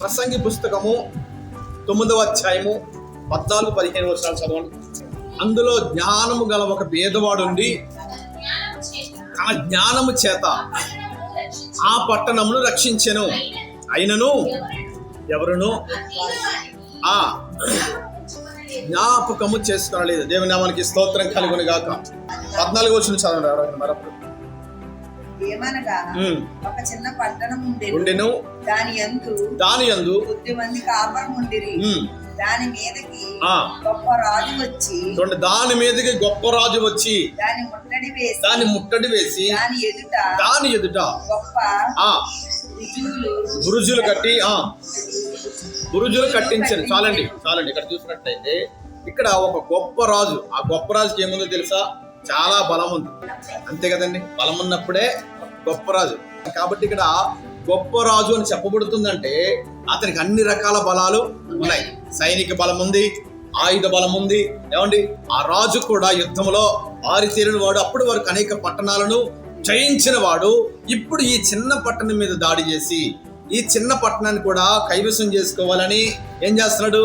ప్రసంగి పుస్తకము తొమ్మిదవ అధ్యాయము పద్నాలుగు పదిహేను వర్షాలు చదవండి. అందులో జ్ఞానము గల ఒక భేదవాడు ఉండి తన జ్ఞానము చేత ఆ పట్టణమును రక్షించెను. అయినను ఎవరును? ఆ జ్ఞాపకము చేసుకోలేదు దేవుని నామానికి స్తోత్రం కలుగును గాక. పద్నాలుగు వచ్చిన చదవండి. ఎవరైనా మరొకరు ఏమనగా. ఒక చిన్న పట్టణం ఉండెను. దాని యందు దాని యందు కొద్ది మంది కాపురం ఉండిరి. ఉమ్, దాని మీదకి. గొప్ప రాజు వచ్చి చూడండి దాని మీదకి గొప్ప రాజు వచ్చి దాని ముట్టడి వేసి దాన్ని ముట్టడి వేసి దాని ఎదుట దాని ఎదుట గొప్ప బురుజులు కట్టి ఆ. బురుజులు కట్టించారు చాలండి చాలండి. ఇక్కడ చూసినట్టయితే ఇక్కడ ఒక గొప్ప రాజు. ఆ గొప్ప రాజుకి ఏముందో తెలుసా? చాలా బలం ఉంది. అంతే కదండి? బలం ఉన్నప్పుడే గొప్ప రాజు. కాబట్టి ఇక్కడ గొప్ప రాజు అని చెప్పబడుతుందంటే అతనికి అన్ని రకాల బలాలు ఉన్నాయి. సైనిక బలం ఉంది ఆయుధ బలం ఉంది. ఏమండి? ఆ రాజు కూడా యుద్ధంలో ఆరితేరిన వాడు అప్పుడు వరకు అనేక పట్టణాలను జయించిన వాడు ఇప్పుడు ఈ చిన్న పట్టణం మీద దాడి చేసి ఈ చిన్న పట్టణాన్ని కూడా కైవసం చేసుకోవాలని ఏం చేస్తున్నాడు?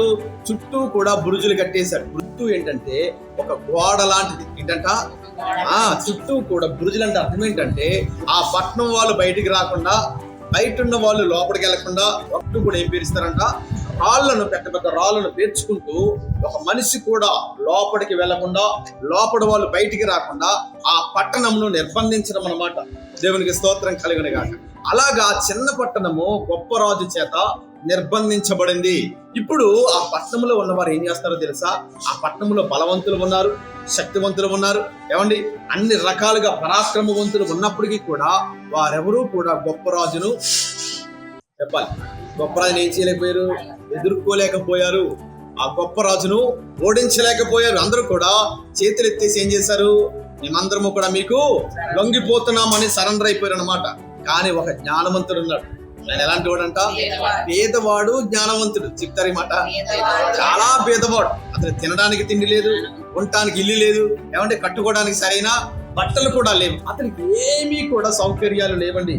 చుట్టూ కూడా బురుజులు కట్టేశాడు. చుట్టూ ఏంటంటే ఒక గోడ లాంటిది. ఏంటంట? ఆ చుట్టూ కూడా బురుజులు అంటే అర్థం ఏంటంటే ఆ పట్టణం వాళ్ళు బయటికి రాకుండా బయట ఉన్న వాళ్ళు లోపలికి వెళ్ళకుండా ఒట్టు కూడా ఏం పేరుస్తారంట? రాళ్ళను పెద్ద పెద్ద రాళ్ళను పేర్చుకుంటూ ఒక మనిషి కూడా లోపలికి వెళ్ళకుండా లోపల వాళ్ళు బయటికి రాకుండా ఆ పట్టణంను నిర్బంధించడం అన్నమాట. దేవునికి స్తోత్రం కలిగిన గాక అలాగా చిన్న పట్టణము గొప్ప రాజు చేత నిర్బంధించబడింది. ఇప్పుడు ఆ పట్టణంలో ఉన్నవారు ఏం చేస్తారో తెలుసా? ఆ పట్టణంలో బలవంతులు ఉన్నారు శక్తివంతులు ఉన్నారు. ఏమండి? అన్ని రకాలుగా పరాక్రమవంతులు ఉన్నప్పటికీ కూడా వారెవరూ కూడా గొప్ప రాజును చెప్పాలి. గొప్ప రాజును ఏం చేయలేకపోయారు? ఎదుర్కోలేకపోయారు. ఆ గొప్ప రాజును ఓడించలేకపోయారు. అందరూ కూడా చేతులు ఎత్తేసి ఏం చేశారు? మేమందరము కూడా మీకు లొంగిపోతున్నామని సరెండర్ అయిపోయారు అనమాట కానీ ఒక జ్ఞానవంతుడు ఉన్నాడు. ఆయన ఎలాంటి వాడంట? పేదవాడు జ్ఞానవంతుడు. చెప్తారు మాట. చాలా పేదవాడు అతను తినడానికి తిండి లేదు ఉండటానికి ఇల్లు లేదు ఏమంటే కట్టుకోవడానికి సరైన బట్టలు కూడా లేవు. అతనికి ఏమీ కూడా సౌకర్యాలు లేవండి.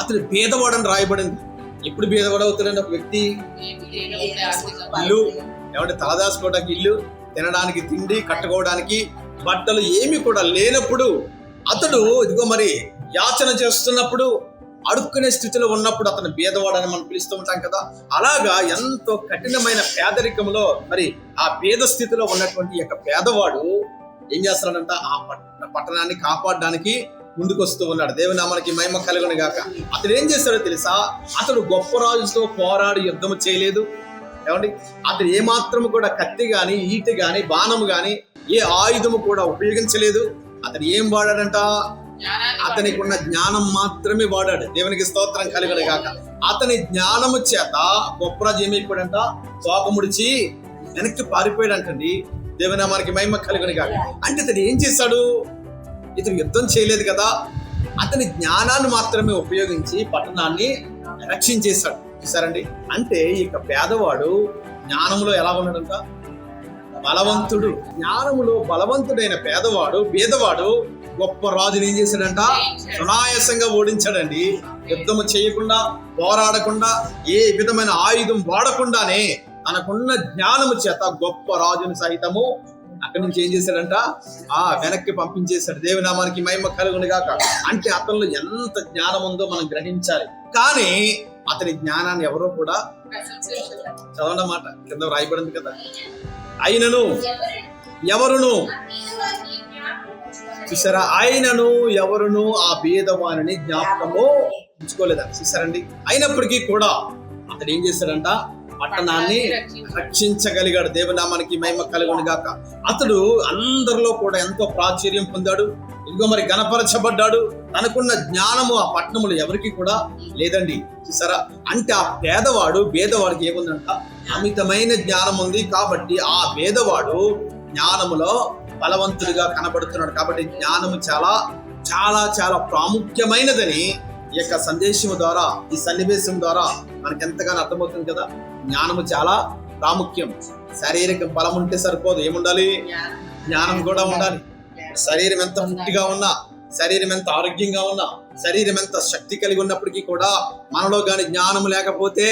అతను పేదవాడని రాయబడింది. ఎప్పుడు పేదవాడు అవుతాడండి ఒక వ్యక్తి? ఇల్లు ఏమంటే తలదాచుకోవడానికి ఇల్లు తినడానికి తిండి కట్టుకోవడానికి బట్టలు ఏమీ కూడా లేనప్పుడు అతడు ఇదిగో మరి యాచన చేస్తున్నప్పుడు అడుక్కునే స్థితిలో ఉన్నప్పుడు అతను బీదవాడని మనం పిలుస్తూ ఉంటాం కదా. అలాగా ఎంతో కఠినమైన పేదరికంలో మరి ఆ పేద స్థితిలో ఉన్నటువంటి యొక్క పేదవాడు ఏం చేస్తున్నాడంట? ఆ పట్ట- పట్టణాన్ని కాపాడడానికి ముందుకు వస్తూ ఉన్నాడు దేవునామానికి మహిమ కలుగును గాక అతడు ఏం చేశాడో తెలుసా? అతడు గొప్ప రాజుతో పోరాడి యుద్ధం చేయలేదు. ఏమండి? అతడు ఏమాత్రము కూడా కత్తి కానీ ఈట కానీ బాణము కానీ ఏ ఆయుధము కూడా ఉపయోగించలేదు. అతడు ఏం వాడాడంట? అతనికి ఉన్న జ్ఞానం మాత్రమే వాడాడు. దేవునికి స్తోత్రం కలిగడు గాక అతని జ్ఞానము చేత గొప్పరాజు ఏమైపోయాడంట? తోక ముడిచి వెనక్కి పారిపోయాడంటండి. దేవునామానికి మహిమ కలుగును గాక అంటే ఇతడు ఏం చేశాడు? ఇతడు యుద్ధం చేయలేదు కదా. అతని జ్ఞానాన్ని మాత్రమే ఉపయోగించి పట్టణాన్ని రక్షించేశాడు. చూసారండి అంటే ఇక పేదవాడు జ్ఞానంలో ఎలా ఉన్నాడంట? బలవంతుడు. జ్ఞానములో బలవంతుడైన పేదవాడు పేదవాడు గొప్ప రాజుని ఏం చేశాడంట? సునాయాసంగా ఓడించాడండి. యుద్ధము చేయకుండా పోరాడకుండా ఏ విధమైన ఆయుధం వాడకుండానే తనకున్న జ్ఞానము చేత గొప్ప రాజుని సహితము అక్కడి నుంచి ఏం చేశాడంట? ఆ వెనక్కి పంపించేశాడు. దేవినామానికి మహిమ కలుగును గాక. అంటే అతనిలో ఎంత జ్ఞానం ఉందో మనం గ్రహించాలి. కానీ అతని జ్ఞానాన్ని ఎవరో కూడా చదవనమాట కింద రాయబడింది కదా. అయినను ఎవరును? చూసారా? ఆయనను ఎవరును ఆ భేదవాణిని జ్ఞాపకము ఉంచుకోలేదంట చూసారండి? అయినప్పటికీ కూడా అతడు ఏం చేశాడంట? పట్టణాన్ని రక్షించగలిగాడు. దేవనామానికి మహిమ కలుగును గాక. అతడు అందరిలో కూడా ఎంతో ప్రాచుర్యం పొందాడు. ఇంకో మరి గణపరచబడ్డాడు. తనకున్న జ్ఞానము ఆ పట్టణములు ఎవరికి కూడా లేదండి. చూసారా? అంటే ఆ పేదవాడు భేదవాడికి ఏముందంట? అమితమైన జ్ఞానం ఉంది కాబట్టి ఆ భేదవాడు జ్ఞానములో బలవంతుడిగా కనబడుతున్నాడు కాబట్టి జ్ఞానము చాలా చాలా చాలా ప్రాముఖ్యమైనదని ఈ యొక్క సందేశం ద్వారా ఈ సన్నివేశం ద్వారా మనకు ఎంతగానో అర్థమవుతుంది కదా. జ్ఞానము చాలా ప్రాముఖ్యం. శారీరక బలం ఉంటే సరిపోదు. ఏముండాలి? జ్ఞానం కూడా ఉండాలి. శరీరం ఎంత పుట్టిగా ఉన్నా శరీరం ఎంత ఆరోగ్యంగా ఉన్నా శరీరం ఎంత శక్తి కలిగి ఉన్నప్పటికీ కూడా మనలో కానీ జ్ఞానం లేకపోతే